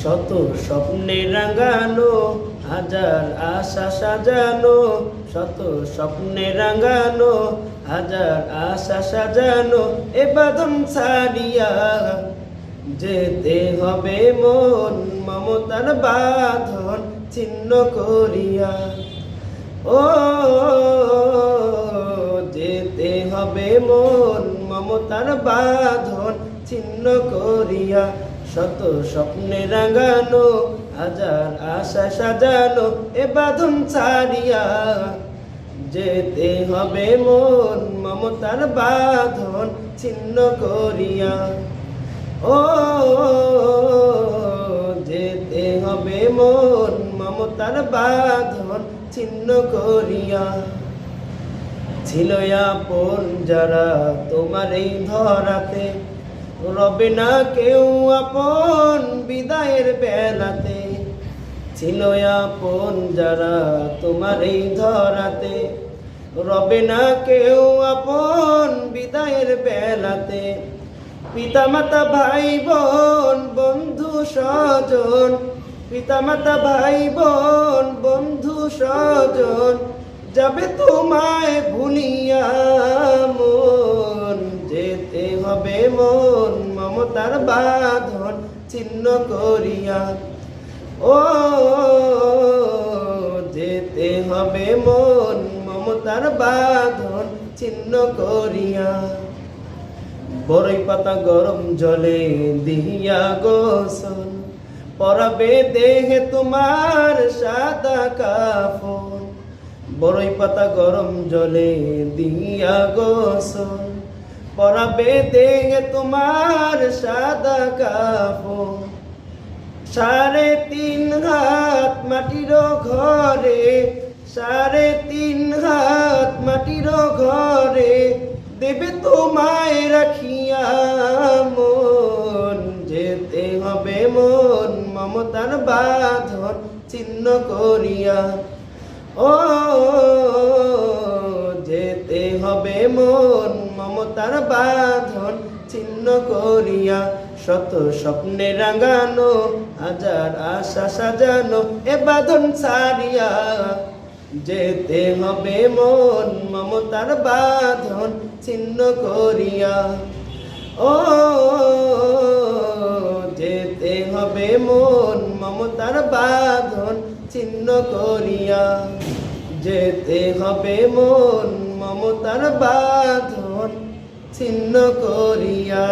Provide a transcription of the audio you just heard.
শত স্বপ্নে রাঙানো, হাজার আশা সাজানো, শত স্বপ্নে রাঙানো, হাজার আশা সাজানো, এ বাঁধন ছাড়িয়া যেতে হবে মন, মমতার বাঁধন ছিন্ন করিয়া। ও, যেতে হবে মন, মমতার বাঁধন ছিন্ন করিয়া। শত স্বপ্নে রাঙানো, হাজার আশা সাজানো, এ বাঁধন ছাড়িয়া যেতে হবে মন, মমতার বাঁধন ছিন্ন করিয়া। ও, যেতে হবে মন, মমতার বাঁধন ছিন্ন করিয়া। ছিল আপন যারা তোমার এই ধরাতে রবে না কেউ আপন বিদায়ের বেলাতে, ছিল আপন যারা তোমার এই ধরাতে। রবে না কেউ আপন বিদায়ের বেলাতে, পিতামাতা ভাই বোন বন্ধু, স্বজন। পিতামাতা ভাই বোন বন্ধু, স্বজন, যাবে তোমায় ভুলিয়া মমতার বাঁধন ছিন্ন করিয়া, ও যেতে হবে মন মমতার বাঁধন ছিন্ন করিয়া। বড়ই পাতা গরম জলে দিহিয়া গোসল, পরাবে দেহে তোমার সাদা কাফন। বড়ই পাতা গরম জলে দিহিয়া গোসল পরাবে দেহে তোমার সাদা কাফন সাড়ে তিন হাত মাটির ঘরে, সাড়ে তিন হাত মাটির ঘরে দেবে তোমায় রাখিয়া মন। যেতে হবে মন মমতার বাঁধন চিহ্ন করিয়া। ও মমতার বাঁধন ছিন্ন করিয়া শত স্বপ্নে রাঙানো, হাজার আশা সাজানো, এ বাঁধন ছাড়িয়া যেতে হবে মন, মমতার বাঁধন ছিন্ন করিয়া। ও, যেতে হবে মন, মমতার বাঁধন ছিন্ন করিয়া। যেতে হবে মন, মমতার বাঁধন ছিন্ন করিয়া